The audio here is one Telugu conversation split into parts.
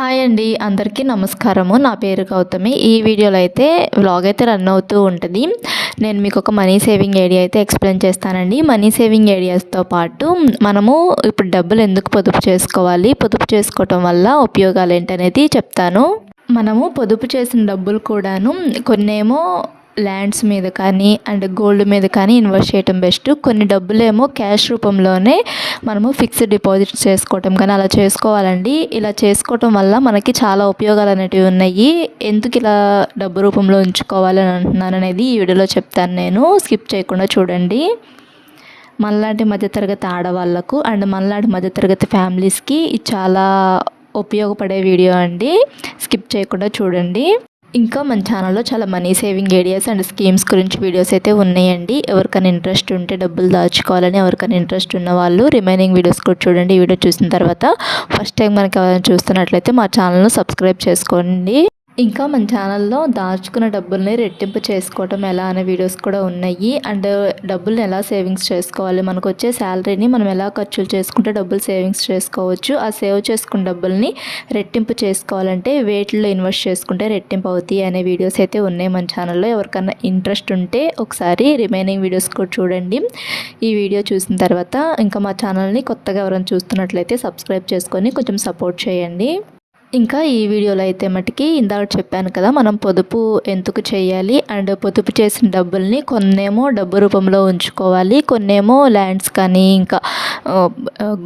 హాయ్ అండి అందరికీ నమస్కారము. నా పేరు గౌతమి. ఈ వీడియోలో అయితే వ్లాగ్ అయితే రన్ అవుతూ ఉంటుంది. నేను మీకు ఒక మనీ సేవింగ్ ఐడియా అయితే ఎక్స్ప్లెయిన్ చేస్తానండి. మనీ సేవింగ్ ఐడియాస్తో పాటు మనము ఇప్పుడు డబ్బులు ఎందుకు పొదుపు చేసుకోవాలి పొదుపు చేసుకోవటం వల్ల ఉపయోగాలు ఏంటనేది చెప్తాను. మనము పొదుపు చేసిన డబ్బులు కూడాను కొన్నేమో ల్యాండ్స్ మీద కానీ అండ్ గోల్డ్ మీద కానీ ఇన్వెస్ట్ చేయటం బెస్ట్. కొన్ని డబ్బులేమో క్యాష్ రూపంలోనే మనము ఫిక్స్డ్ డిపాజిట్ చేసుకోవటం కానీ అలా చేసుకోవాలండి. ఇలా చేసుకోవటం వల్ల మనకి చాలా ఉపయోగాలు అనేటివి ఉన్నాయి. ఎందుకు ఇలా డబ్బు రూపంలో ఉంచుకోవాలని అంటున్నాను అనేది ఈ వీడియోలో చెప్తాను నేను. స్కిప్ చేయకుండా చూడండి. మనలాంటి మధ్యతరగతి ఆడవాళ్ళకు అండ్ మనలాంటి మధ్యతరగతి ఫ్యామిలీస్కి చాలా ఉపయోగపడే వీడియో అండి. స్కిప్ చేయకుండా చూడండి. ఇంకా మన ఛానల్లో చాలా money saving ideas and schemes గురించి వీడియోస్ అయితే ఉన్నాయండి. ఎవరికైనా ఇంట్రెస్ట్ ఉంటే డబ్బులు దాచుకోవాలని ఎవరికైనా ఇంట్రెస్ట్ ఉన్న వాళ్ళు రిమైనింగ్ వీడియోస్ కూడా చూడండి. ఈ వీడియో చూసిన తర్వాత ఫస్ట్ టైం మనకి ఎవరైనా చూస్తున్నట్లయితే మా ఛానల్ను సబ్స్క్రైబ్ చేసుకోండి. ఇంకా మన ఛానల్లో దాచుకున్న డబ్బుల్ని రెట్టింపు చేసుకోవటం ఎలా అనే వీడియోస్ కూడా ఉన్నాయి. అండ్ డబ్బుల్ని ఎలా సేవింగ్స్ చేసుకోవాలి? మనకు వచ్చే శాలరీని మనం ఎలా ఖర్చులు చేసుకుంటే డబ్బులు సేవింగ్స్ చేసుకోవచ్చు? ఆ సేవ్ చేసుకున్న డబ్బుల్ని రెట్టింపు చేసుకోవాలంటే వేటిల్లో ఇన్వెస్ట్ చేసుకుంటే రెట్టింపు అవుతాయి అనే వీడియోస్ అయితే ఉన్నాయి మన ఛానల్లో. ఎవరికన్నా ఇంట్రెస్ట్ ఉంటే ఒకసారి రిమైనింగ్ వీడియోస్ కూడా చూడండి. ఈ వీడియో చూసిన తర్వాత ఇంకా మా ఛానల్ని కొత్తగా ఎవరైనా చూస్తున్నట్లయితే సబ్స్క్రైబ్ చేసుకొని కొంచెం సపోర్ట్ చేయండి. ఇంకా ఈ వీడియోలో అయితే మటుకి ఇందాక చెప్పాను కదా మనం పొదుపు ఎందుకు చేయాలి? అండ్ పొదుపు చేసిన డబ్బుల్ని కొన్నేమో డబ్బు రూపంలో ఉంచుకోవాలి కొన్నేమో ల్యాండ్స్ కానీ ఇంకా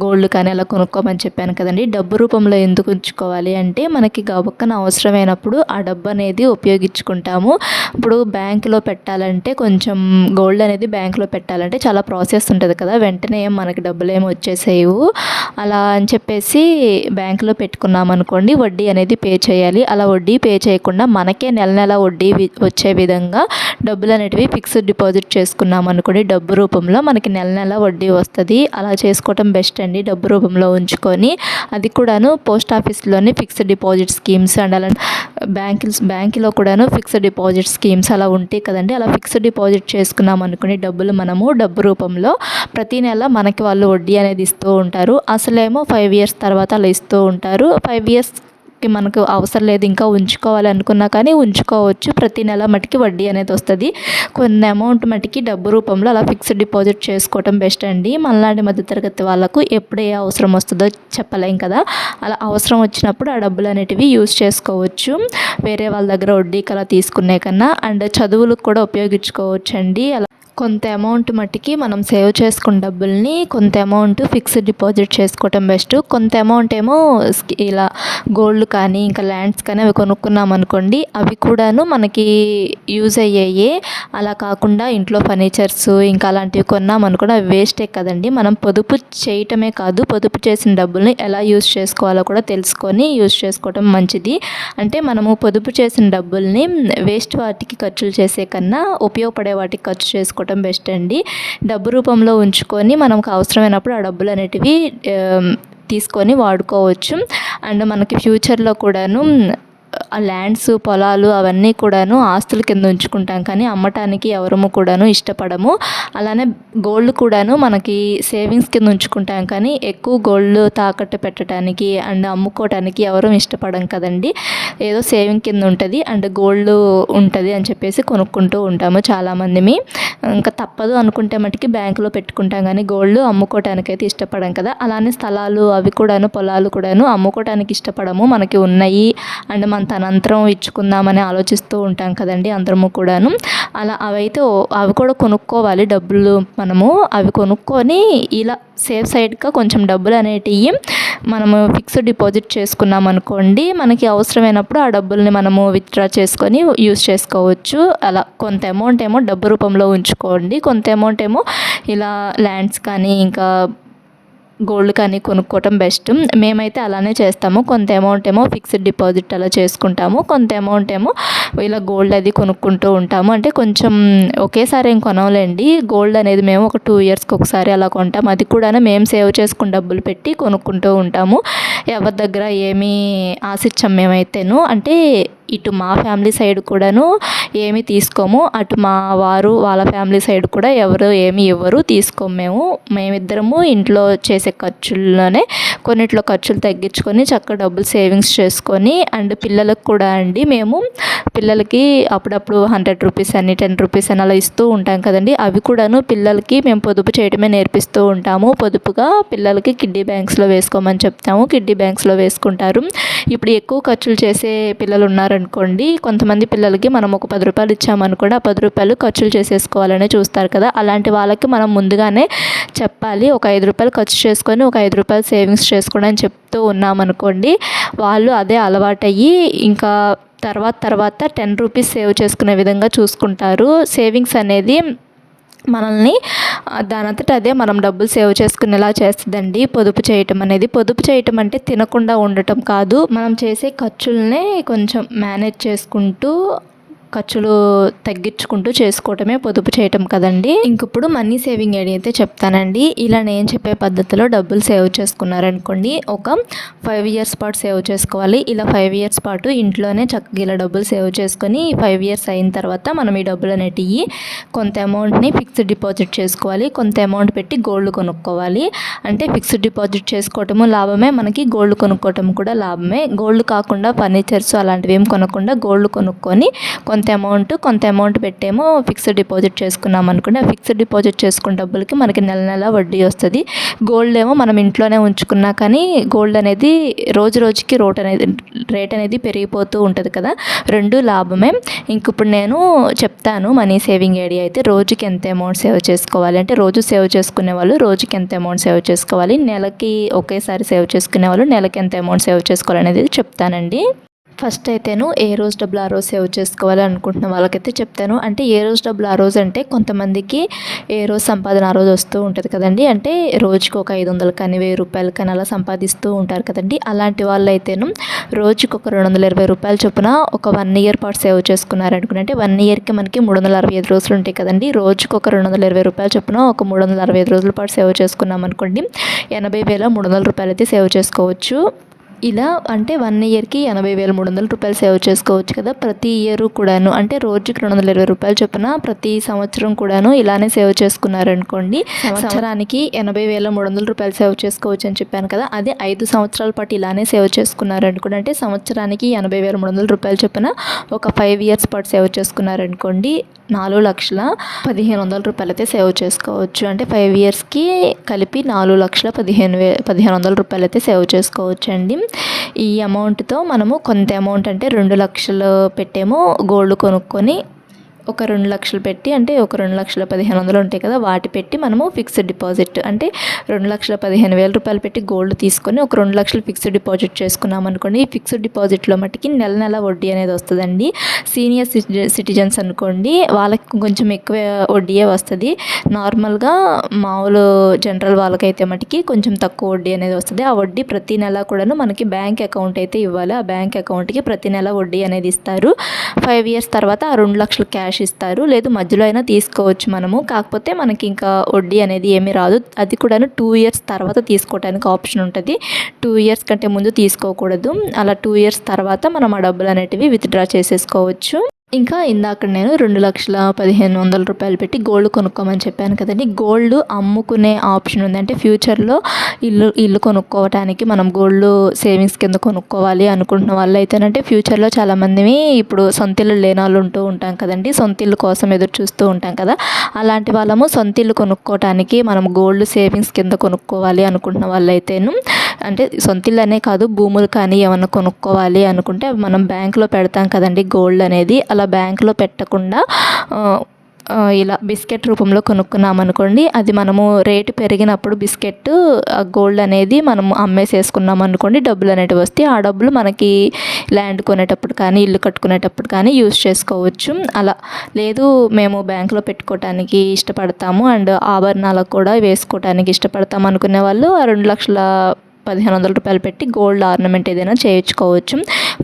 గోల్డ్ కానీ అలా కొనుక్కోమని చెప్పాను కదండి. డబ్బు రూపంలో ఎందుకు ఉంచుకోవాలి అంటే మనకి గబక్కన అవసరమైనప్పుడు ఆ డబ్బు అనేది ఉపయోగించుకుంటాము. ఇప్పుడు బ్యాంకులో పెట్టాలంటే కొంచెం గోల్డ్ అనేది బ్యాంకులో పెట్టాలంటే చాలా ప్రాసెస్ ఉంటుంది కదా వెంటనే ఏం మనకి డబ్బులు ఏమి వచ్చేసేవు అలా అని చెప్పేసి బ్యాంకులో పెట్టుకున్నాం అనుకోండి వడ్డీ అనేది పే చేయాలి. అలా వడ్డీ పే చేయకుండా మనకే నెల నెల వడ్డీ వచ్చే విధంగా డబ్బులు అనేటివి ఫిక్స్డ్ డిపాజిట్ చేసుకున్నాం అనుకోండి డబ్బు రూపంలో మనకి నెల నెల వడ్డీ వస్తుంది. అలా చేసుకోవటం బెస్ట్ అండి. డబ్బు రూపంలో ఉంచుకొని అది కూడాను పోస్ట్ ఆఫీస్లోని ఫిక్స్డ్ డిపాజిట్ స్కీమ్స్ అండ్ అలా బ్యాంకులు బ్యాంకులో కూడాను ఫిక్స్డ్ డిపాజిట్ స్కీమ్స్ అలా ఉంటాయి కదండి. అలా ఫిక్స్డ్ డిపాజిట్ చేసుకున్నాం అనుకుని డబ్బులు మనము డబ్బు రూపంలో ప్రతి నెల మనకి వాళ్ళు వడ్డీ అనేది ఇస్తూ ఉంటారు. అసలేమో ఫైవ్ ఇయర్స్ తర్వాత అలా ఇస్తూ ఉంటారు. ఫైవ్ ఇయర్స్ మనకు అవసరం లేదు ఇంకా ఉంచుకోవాలనుకున్నా కానీ ఉంచుకోవచ్చు. ప్రతి నెల మటుకి వడ్డీ అనేది వస్తుంది. కొన్ని అమౌంట్ మటుకి డబ్బు రూపంలో అలా ఫిక్స్డ్ డిపాజిట్ చేసుకోవటం బెస్ట్ అండి. మనలాంటి మధ్యతరగతి వాళ్ళకు ఎప్పుడు ఏ అవసరం వస్తుందో చెప్పలేం కదా. అలా అవసరం వచ్చినప్పుడు ఆ డబ్బులు అనేటివి యూజ్ చేసుకోవచ్చు. వేరే వాళ్ళ దగ్గర వడ్డీకి అలా తీసుకునే కన్నా అండ్ చదువులకు కూడా ఉపయోగించుకోవచ్చు అండి అలా కొంత అమౌంట్ మట్టికి మనం సేవ్ చేసుకున్న డబ్బుల్ని కొంత అమౌంట్ ఫిక్స్డ్ డిపాజిట్ చేసుకోవటం బెస్ట్ కొంత అమౌంట్ ఏమో ఇలా గోల్డ్ కానీ ఇంకా ల్యాండ్స్ కానీ అవి కొనుక్కున్నాం అనుకోండి అవి కూడాను మనకి యూజ్ అయ్యాయి. అలా కాకుండా ఇంట్లో ఫర్నిచర్స్ ఇంకా అలాంటివి కొన్నాం అనుకోండి అవి వేస్టే కదండి. మనం పొదుపు చేయటమే కాదు పొదుపు చేసిన డబ్బుల్ని ఎలా యూజ్ చేసుకోవాలో కూడా తెలుసుకొని యూజ్ చేసుకోవటం మంచిది. అంటే మనము పొదుపు చేసిన డబ్బుల్ని వేస్ట్ వాటికి ఖర్చులు చేసే కన్నా ఉపయోగపడే వాటికి ఖర్చు చేసుకోవడం చేసుకోవటం బెస్ట్ అండి. డబ్బు రూపంలో ఉంచుకొని మనకు అవసరమైనప్పుడు ఆ డబ్బులు అనేటివి తీసుకొని వాడుకోవచ్చు. అండ్ మనకి ఫ్యూచర్లో కూడాను ల్యాండ్స్ పొలాలు అవన్నీ కూడాను ఆస్తుల కింద ఉంచుకుంటాం. కానీ అమ్మటానికి ఎవరము కూడాను ఇష్టపడము. అలానే గోల్డ్ కూడాను మనకి సేవింగ్స్ కింద ఉంచుకుంటాం. కానీ ఎక్కువ గోల్డ్ తాకట్టు పెట్టడానికి అండ్ అమ్ముకోవటానికి ఎవరు ఇష్టపడం కదండి. ఏదో సేవింగ్ కింద ఉంటుంది అండ్ గోల్డ్ ఉంటుంది అని చెప్పేసి కొనుక్కుంటూ ఉంటాము చాలామందిమి ఇంకా తప్పదు అనుకుంటే మటుకి బ్యాంకులో పెట్టుకుంటాం. కానీ గోల్డ్ అమ్ముకోవటానికి అయితే ఇష్టపడం కదా. అలానే స్థలాలు అవి కూడాను పొలాలు కూడాను అమ్ముకోవటానికి ఇష్టపడము. మనకి ఉన్నాయి అండ్ మన తనంతరం ఇచ్చుకుందామని ఆలోచిస్తూ ఉంటాం కదండి అందరము కూడాను. అలా అవైతే అవి కూడా కొనుక్కోవాలి డబ్బులు మనము. అవి కొనుక్కొని ఇలా సేఫ్ సైడ్గా కొంచెం డబ్బులు అనేటివి మనము ఫిక్స్డ్ డిపాజిట్ చేసుకున్నాం అనుకోండి మనకి అవసరమైనప్పుడు ఆ డబ్బుల్ని మనము విత్డ్రా చేసుకొని యూస్ చేసుకోవచ్చు. అలా కొంత అమౌంట్ ఏమో డబ్బు రూపంలో ఉంచుకోండి. కొంత అమౌంట్ ఏమో ఇలా ల్యాండ్స్ కానీ ఇంకా గోల్డ్ కానీ కొనుక్కోవటం బెస్ట్. మేమైతే అలానే చేస్తాము. కొంత అమౌంట్ ఏమో ఫిక్స్డ్ డిపాజిట్ అలా చేసుకుంటాము. కొంత అమౌంట్ ఏమో ఇలా గోల్డ్ అది కొనుక్కుంటూ ఉంటాము. అంటే కొంచెం ఒకేసారి ఏం కొనవలేండి. గోల్డ్ అనేది మేము ఒక టూ ఇయర్స్కి ఒకసారి అలా కొంటాము అది కూడా మేము సేవ్ చేసుకుని డబ్బులు పెట్టి కొనుక్కుంటూ ఉంటాము. ఎవరి దగ్గర ఏమీ ఆశించాం మేమైతేను. అంటే ఇటు మా ఫ్యామిలీ సైడ్ కూడాను ఏమి తీసుకోము. అటు మా వారు వాళ్ళ ఫ్యామిలీ సైడ్ కూడా ఎవరు ఏమి ఇవ్వరు. తీసుకోము మేము. మేమిద్దరము ఇంట్లో చేసే ఖర్చుల్లోనే కొన్నిట్లో ఖర్చులు తగ్గించుకొని చక్కగా డబ్బులు సేవింగ్స్ చేసుకొని అండ్ పిల్లలకు కూడా అండి మేము పిల్లలకి అప్పుడప్పుడు హండ్రెడ్ రూపీస్ అని టెన్ రూపీస్ అని అలా ఇస్తూ ఉంటాం కదండి. అవి కూడాను పిల్లలకి మేము పొదుపు చేయడమే నేర్పిస్తూ ఉంటాము. పొదుపుగా పిల్లలకి కిడ్డీ బ్యాంక్స్లో వేసుకోమని చెప్తాము. కిడ్డీ బ్యాంక్స్లో వేసుకుంటారు. ఇప్పుడు ఎక్కువ ఖర్చులు చేసే పిల్లలు ఉన్నారు ఉన్నారనుకోండి కొంతమంది పిల్లలకి మనం ఒక పది రూపాయలు ఇచ్చామనుకోండి ఆ పది రూపాయలు ఖర్చులు చేసేసుకోవాలని చూస్తారు కదా. అలాంటి వాళ్ళకి మనం ముందుగానే చెప్పాలి ఒక ఐదు రూపాయలు ఖర్చు చేసుకొని ఒక ఐదు రూపాయలు సేవింగ్స్ చేసుకోండి అని చెప్తూ ఉన్నామనుకోండి వాళ్ళు అదే అలవాటయ్యి ఇంకా తర్వాత తర్వాత టెన్ రూపీస్ సేవ్ చేసుకునే విధంగా చూసుకుంటారు. సేవింగ్స్ అనేది మనల్ని దానంతట అదే మనం డబ్బులు సేవ్ చేసుకునేలా చేస్తుందండి. పొదుపు చేయటం అనేది. పొదుపు చేయటం అంటే తినకుండా ఉండటం కాదు. మనం చేసే ఖర్చులనే కొంచెం మేనేజ్ చేసుకుంటూ ఖర్చులు తగ్గించుకుంటూ చేసుకోవటమే పొదుపు చేయటం కదండి. ఇంక ఇప్పుడు మనీ సేవింగ్ ఐడి అయితే చెప్తానండి. ఇలా నేను చెప్పే పద్ధతిలో డబ్బులు సేవ్ చేసుకున్నారనుకోండి ఒక ఫైవ్ ఇయర్స్ పాటు సేవ్ చేసుకోవాలి. ఇలా ఫైవ్ ఇయర్స్ పాటు ఇంట్లోనే చక్కగా ఇలా డబ్బులు సేవ్ చేసుకొని ఫైవ్ ఇయర్స్ అయిన తర్వాత మనం ఈ డబ్బులు అనేటివి కొంత అమౌంట్ని ఫిక్స్డ్ డిపాజిట్ చేసుకోవాలి. కొంత అమౌంట్ పెట్టి గోల్డ్ కొనుక్కోవాలి. అంటే ఫిక్స్డ్ డిపాజిట్ చేసుకోవటము లాభమే మనకి గోల్డ్ కొనుక్కోవటం కూడా లాభమే. గోల్డ్ కాకుండా ఫర్నిచర్స్ అలాంటివి ఏం కొనకుండా గోల్డ్ కొనుక్కొని కొంత కొంత అమౌంట్ కొంత అమౌంట్ పెట్టేమో ఫిక్స్డ్ డిపాజిట్ చేసుకున్నాం అనుకోండి ఆ ఫిక్స్డ్ డిపాజిట్ చేసుకున్న డబ్బులకి మనకి నెల నెల వడ్డీ వస్తుంది. గోల్డ్ ఏమో మనం ఇంట్లోనే ఉంచుకున్నా కానీ గోల్డ్ అనేది రోజు రోజుకి రోట్ అనేది రేట్ అనేది పెరిగిపోతూ ఉంటుంది కదా. రెండు లాభమే. ఇంక ఇప్పుడు నేను చెప్తాను మనీ సేవింగ్ ఐడియా అయితే రోజుకి ఎంత అమౌంట్ సేవ్ చేసుకోవాలి? అంటే రోజు సేవ్ చేసుకునే వాళ్ళు రోజుకి ఎంత అమౌంట్ సేవ్ చేసుకోవాలి? నెలకి ఒకేసారి సేవ్ చేసుకునే వాళ్ళు నెలకి ఎంత అమౌంట్ సేవ్ చేసుకోవాలి అనేది చెప్తానండి. ఫస్ట్ అయితేను ఏ రోజు డబ్బులు ఆ రోజు సేవ్ చేసుకోవాలి అనుకుంటున్న వాళ్ళకైతే చెప్తాను. అంటే ఏ రోజు డబ్బులు ఆ రోజు అంటే కొంతమందికి ఏ రోజు సంపాదన ఆ రోజు వస్తూ ఉంటుంది కదండి. అంటే రోజుకు ఒక ఐదు వందలు కానీ వెయ్యి రూపాయలు కానీ అలా సంపాదిస్తూ ఉంటారు కదండి. అలాంటి వాళ్ళు అయితేను రోజుకి ఒక రెండు వందల ఇరవై రూపాయలు చొప్పున ఒక వన్ ఇయర్ పాటు సేవ్ చేసుకున్నారనుకుని అంటే వన్ ఇయర్కి మనకి మూడు వందల అరవై ఐదు రోజులు ఉంటాయి కదండి. రోజుకు ఒక రెండు వందల ఇరవై రూపాయలు చొప్పున ఒక మూడు వందల అరవై ఐదు రోజుల పాటు సేవ్ చేసుకున్నాం అనుకోండి ఎనభై వేల మూడు వందల రూపాయలు అయితే సేవ్ చేసుకోవచ్చు. ఇలా అంటే వన్ ఇయర్కి ఎనభై వేల మూడు వందల రూపాయలు సేవ్ చేసుకోవచ్చు కదా. ప్రతి ఇయర్ కూడాను అంటే రోజుకి రెండు వందల ఇరవై రూపాయలు చొప్పున ప్రతి సంవత్సరం కూడాను ఇలానే సేవ్ చేసుకున్నారనుకోండి. సంవత్సరానికి ఎనభై వేల మూడు వందల రూపాయలు సేవ్ చేసుకోవచ్చు అని చెప్పాను కదా. అదే ఐదు సంవత్సరాల పాటు ఇలానే సేవ్ చేసుకున్నారనుకోండి. అంటే సంవత్సరానికి ఎనభై వేల మూడు వందల రూపాయలు చొప్పున ఒక ఫైవ్ ఇయర్స్ పాటు సేవ్ చేసుకున్నారనుకోండి. నాలుగు లక్షల పదిహేను వందల రూపాయలు అయితే సేవ్ చేసుకోవచ్చు. అంటే ఫైవ్ ఇయర్స్కి కలిపి నాలుగు లక్షల పదిహేను వే పదిహేను వందల రూపాయలు అయితే సేవ్ చేసుకోవచ్చు అండి ఈ అమౌంట్తో మనము కొంత అమౌంట్ అంటే రెండు లక్షలు పెట్టేమో గోల్డ్ కొనుక్కొని ఒక రెండు లక్షలు పెట్టి అంటే ఒక రెండు లక్షల పదిహేను వందలు ఉంటాయి కదా వాటి పెట్టి మనము ఫిక్స్డ్ డిపాజిట్ అంటే రెండు లక్షల పదిహేను వేల రూపాయలు పెట్టి గోల్డ్ తీసుకొని ఒక రెండు లక్షలు ఫిక్స్డ్ డిపాజిట్ చేసుకున్నాం అనుకోండి. ఈ ఫిక్స్డ్ డిపాజిట్లో మట్టుకి నెల నెల వడ్డీ అనేది వస్తుందండి. సీనియర్ సిటిజన్స్ అనుకోండి వాళ్ళకి కొంచెం ఎక్కువ వడ్డీయే వస్తుంది. నార్మల్గా మామూలు జనరల్ వాళ్ళకైతే మటుకి కొంచెం తక్కువ వడ్డీ అనేది వస్తుంది. ఆ వడ్డీ ప్రతి నెల కూడాను మనకి బ్యాంక్ అకౌంట్ అయితే ఇవ్వాలి. ఆ బ్యాంక్ అకౌంట్కి ప్రతి నెల వడ్డీ అనేది ఇస్తారు. ఫైవ్ ఇయర్స్ తర్వాత ఆ రెండు లక్షలు క్యాష్ క్యాష్ ఇస్తారు లేదు మధ్యలో అయినా తీసుకోవచ్చు మనము. కాకపోతే మనకి ఇంకా వడ్డీ అనేది ఏమీ రాదు. అది కూడాను టూ ఇయర్స్ తర్వాత తీసుకోవడానికి ఆప్షన్ ఉంటుంది. టూ ఇయర్స్ కంటే ముందు తీసుకోకూడదు. అలా టూ ఇయర్స్ తర్వాత మనం ఆ డబ్బులు అనేటివి విత్డ్రా చేసేసుకోవచ్చు. ఇంకా ఇందాక నేను రెండు లక్షల పదిహేను వందల రూపాయలు పెట్టి గోల్డ్ కొనుక్కోమని చెప్పాను కదండి. గోల్డ్ అమ్ముకునే ఆప్షన్ ఉంది అంటే ఫ్యూచర్లో ఇల్లు ఇల్లు కొనుక్కోవటానికి మనం గోల్డ్ సేవింగ్స్ కింద కొనుక్కోవాలి అనుకుంటున్న వాళ్ళు అయితేనంటే ఫ్యూచర్లో చాలామంది ఇప్పుడు సొంత ఇల్లు లేని వాళ్ళు ఉంటూ ఉంటాం కదండి. సొంత ఇల్లు కోసం ఎదురు చూస్తూ ఉంటాం కదా. అలాంటి వాళ్ళము సొంత ఇల్లు కొనుక్కోవటానికి మనం గోల్డ్ సేవింగ్స్ కింద కొనుక్కోవాలి అనుకుంటున్న వాళ్ళు అయితేను అంటే సొంత ఇల్లు అనే కాదు భూములు కానీ ఏమన్నా కొనుక్కోవాలి అనుకుంటే మనం బ్యాంకులో పెడతాం కదండి గోల్డ్ అనేది. అలా బ్యాంకులో పెట్టకుండా ఇలా బిస్కెట్ రూపంలో కొనుక్కున్నామనుకోండి అది మనము రేటు పెరిగినప్పుడు బిస్కెట్ గోల్డ్ అనేది మనం అమ్మేసేసుకున్నాం అనుకోండి డబ్బులు అనేటివి వస్తే ఆ డబ్బులు మనకి ల్యాండ్ కొనేటప్పుడు కానీ ఇల్లు కట్టుకునేటప్పుడు కానీ యూస్ చేసుకోవచ్చు. అలా లేదు మేము బ్యాంకులో పెట్టుకోవటానికి ఇష్టపడతాము అండ్ ఆభరణాలకు కూడా వేసుకోవటానికి ఇష్టపడతాము అనుకునే వాళ్ళు ఆ రెండు లక్షల పదిహేను వందల రూపాయలు పెట్టి గోల్డ్ ఆర్నమెంట్ ఏదైనా చేయించుకోవచ్చు.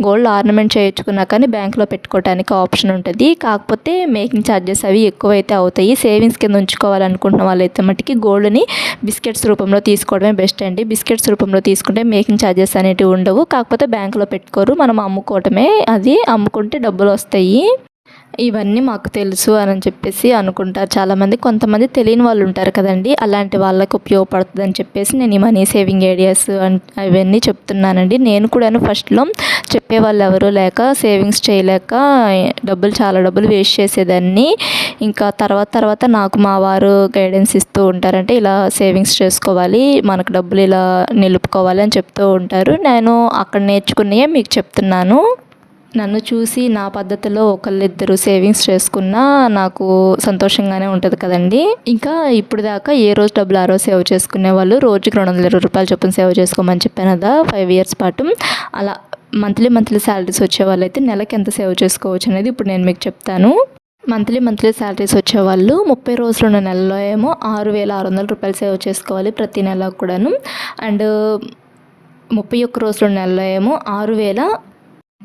గోల్డ్ ఆర్నమెంట్ చేయించుకున్నా కానీ బ్యాంక్లో పెట్టుకోవడానికి ఆప్షన్ ఉంటుంది. కాకపోతే మేకింగ్ ఛార్జెస్ అవి ఎక్కువైతే అవుతాయి. సేవింగ్స్ కింద ఉంచుకోవాలనుకుంటున్న వాళ్ళైతే మట్టుకి గోల్డ్ని బిస్కెట్స్ రూపంలో తీసుకోవడమే బెస్ట్ అండి. బిస్కెట్స్ రూపంలో తీసుకుంటే మేకింగ్ ఛార్జెస్ అనేటివి ఉండవు. కాకపోతే బ్యాంకులో పెట్టుకోరు. మనం అమ్ముకోవటమే. అది అమ్ముకుంటే డబ్బులు వస్తాయి. ఇవన్నీ మాకు తెలుసు అని చెప్పేసి అనుకుంటారు. చాలామంది కొంతమంది తెలియని వాళ్ళు ఉంటారు కదండి. అలాంటి వాళ్ళకి ఉపయోగపడుతుంది అని చెప్పేసి నేను ఈ మనీ సేవింగ్ ఐడియాస్ అవన్నీ చెప్తున్నానండి. నేను కూడాను ఫస్ట్లో చెప్పేవాళ్ళు ఎవరు లేక సేవింగ్స్ చేయలేక డబ్బులు చాలా డబ్బులు వేస్ట్ చేసేదాన్ని. ఇంకా తర్వాత తర్వాత నాకు మా వారు గైడెన్స్ ఇస్తూ ఉంటారంటే ఇలా సేవింగ్స్ చేసుకోవాలి మనకు డబ్బులు ఇలా నిలుపుకోవాలి అని చెప్తూ ఉంటారు. నేను అక్కడ నేర్చుకునే మీకు చెప్తున్నాను. నన్ను చూసి నా పద్ధతిలో ఒకళ్ళిద్దరు సేవింగ్స్ చేసుకున్నా నాకు సంతోషంగానే ఉంటుంది కదండి. ఇంకా ఇప్పుడు దాకా ఏ రోజు డబ్బులు ఆ రోజు సేవ్ చేసుకునే వాళ్ళు రోజుకి రెండు వందల ఇరవై రూపాయలు చొప్పున సేవ్ చేసుకోమని చెప్పాను కదా ఫైవ్ ఇయర్స్ పాటు. అలా మంత్లీ మంత్లీ శాలరీస్ వచ్చే వాళ్ళైతే నెలకి ఎంత సేవ్ చేసుకోవచ్చు అనేది ఇప్పుడు నేను మీకు చెప్తాను. మంత్లీ మంత్లీ శాలరీస్ వచ్చేవాళ్ళు ముప్పై రోజులు ఉన్న నెలలో ఏమో ఆరు వేల ఆరు వందల రూపాయలు సేవ్ చేసుకోవాలి ప్రతి నెల కూడాను. అండ్ ముప్పై ఒక్క రోజుల నెలలో ఏమో ఆరు వేల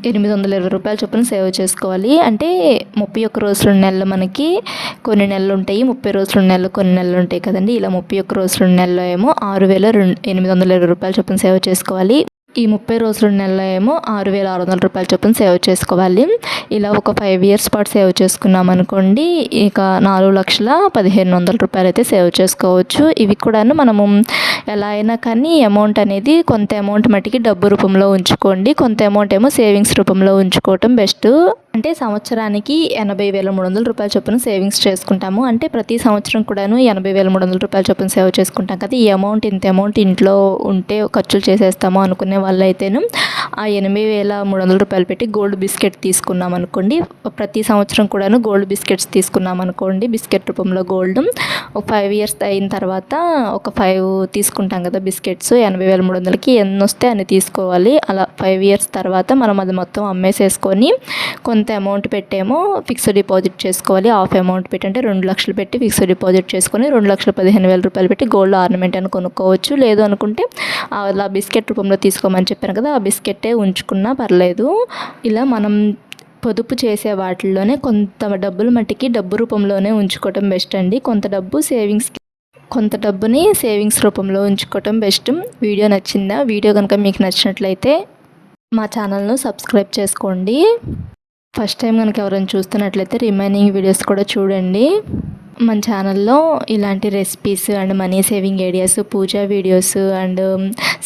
ఎనిమిది వందల ఇరవై రూపాయల చొప్పున సేవ్ చేసుకోవాలి. అంటే ముప్పై ఒక్క రోజులు నెలలు మనకి కొన్ని నెలలు ఉంటాయి. ముప్పై రోజులు నెలలు కొన్ని నెలలు ఉంటాయి కదండి. ఇలా ముప్పై ఒక్క రోజులు నెలలో ఏమో ఆరు వేల రెండు ఎనిమిది వందల ఇరవై రూపాయల చొప్పున సేవ్ చేసుకోవాలి. ఈ ముప్పై రోజుల నెలలో ఏమో ఆరు వేల ఆరు వందల రూపాయలు చొప్పున సేవ్ చేసుకోవాలి. ఇలా ఒక ఫైవ్ ఇయర్స్ పాటు సేవ్ చేసుకున్నాం అనుకోండి ఇక నాలుగు లక్షల పదిహేను వందల రూపాయలు అయితే సేవ్ చేసుకోవచ్చు. ఇవి కూడాను మనము ఎలా అయినా కానీ అమౌంట్ అనేది కొంత అమౌంట్ మట్టికి డబ్బు రూపంలో ఉంచుకోండి. కొంత అమౌంట్ ఏమో సేవింగ్స్ రూపంలో ఉంచుకోవటం బెస్ట్ అంటే సంవత్సరానికి ఎనభై వేల మూడు వందల రూపాయల చొప్పున సేవింగ్స్ చేసుకుంటాము. అంటే ప్రతి సంవత్సరం కూడాను ఎనభై వేల మూడు వందల రూపాయల చొప్పున సేవ్ చేసుకుంటాం కదా. ఈ అమౌంట్ ఇంత అమౌంట్ ఇంట్లో ఉంటే ఖర్చులు చేసేస్తాము అనుకునే వాళ్ళైతేను ఆ ఎనిమిది వేల మూడు వందల రూపాయలు పెట్టి గోల్డ్ బిస్కెట్ తీసుకున్నాం అనుకోండి. ప్రతి సంవత్సరం కూడాను గోల్డ్ బిస్కెట్స్ తీసుకున్నాం అనుకోండి. బిస్కెట్ రూపంలో గోల్డ్ ఒక ఫైవ్ ఇయర్స్ అయిన తర్వాత ఒక ఫైవ్ తీసుకుంటాం కదా బిస్కెట్స్. ఎనభై వేల మూడు వందలకి ఎన్ని వస్తే అన్ని తీసుకోవాలి. అలా ఫైవ్ ఇయర్స్ తర్వాత మనం అది మొత్తం అమ్మేసేసుకొని కొంత అమౌంట్ పెట్టేమో ఫిక్స్డ్ డిపాజిట్ చేసుకోవాలి. హాఫ్ అమౌంట్ పెట్టి అంటే రెండు లక్షలు పెట్టి ఫిక్స్డ్ డిపాజిట్ చేసుకొని రెండు లక్షల పదిహేను వేల రూపాయలు పెట్టి గోల్డ్ ఆర్నమెంట్ అని కొనుక్కోవచ్చు. లేదు అనుకుంటే అలా బిస్కెట్ రూపంలో తీసుకోమని చెప్పాను కదా ఆ బిస్కెట్టే ఉంచుకున్నా పర్లేదు. ఇలా మనం పొదుపు చేసే వాటిల్లోనే కొంత డబ్బులు మట్టికి డబ్బు రూపంలోనే ఉంచుకోవటం బెస్ట్ అండి. కొంత డబ్బు సేవింగ్స్కి కొంత డబ్బుని సేవింగ్స్ రూపంలో ఉంచుకోవటం బెస్ట్ వీడియో నచ్చిందా? వీడియో కనుక మీకు నచ్చినట్లయితే మా ఛానల్ను సబ్స్క్రైబ్ చేసుకోండి. ఫస్ట్ టైం కనుక ఎవరైనా చూస్తున్నట్లయితే రిమైనింగ్ వీడియోస్ కూడా చూడండి. మన ఛానల్లో ఇలాంటి recipes and money saving ideas Pooja videos and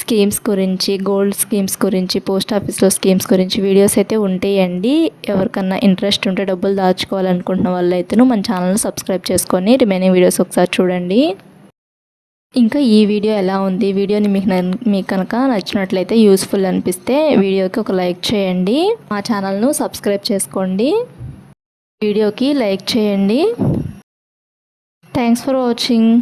schemes గురించి గోల్డ్ స్కీమ్స్ గురించి పోస్ట్ ఆఫీస్లో స్కీమ్స్ గురించి వీడియోస్ అయితే ఉంటాయండి. ఎవరికన్నా ఇంట్రెస్ట్ ఉంటే డబ్బులు దాచుకోవాలనుకుంటున్న వాళ్ళు అయితే మన ఛానల్ని సబ్స్క్రైబ్ చేసుకొని రిమైనింగ్ వీడియోస్ ఒకసారి చూడండి. ఇంకా ఈ వీడియో ఎలా ఉంది? వీడియోని మీకు మీకు కనుక నచ్చినట్లయితే యూస్ఫుల్ అనిపిస్తే వీడియోకి ఒక లైక్ చేయండి. మా ఛానల్ను సబ్స్క్రైబ్ చేసుకోండి. వీడియోకి లైక్ చేయండి. Thanks for watching.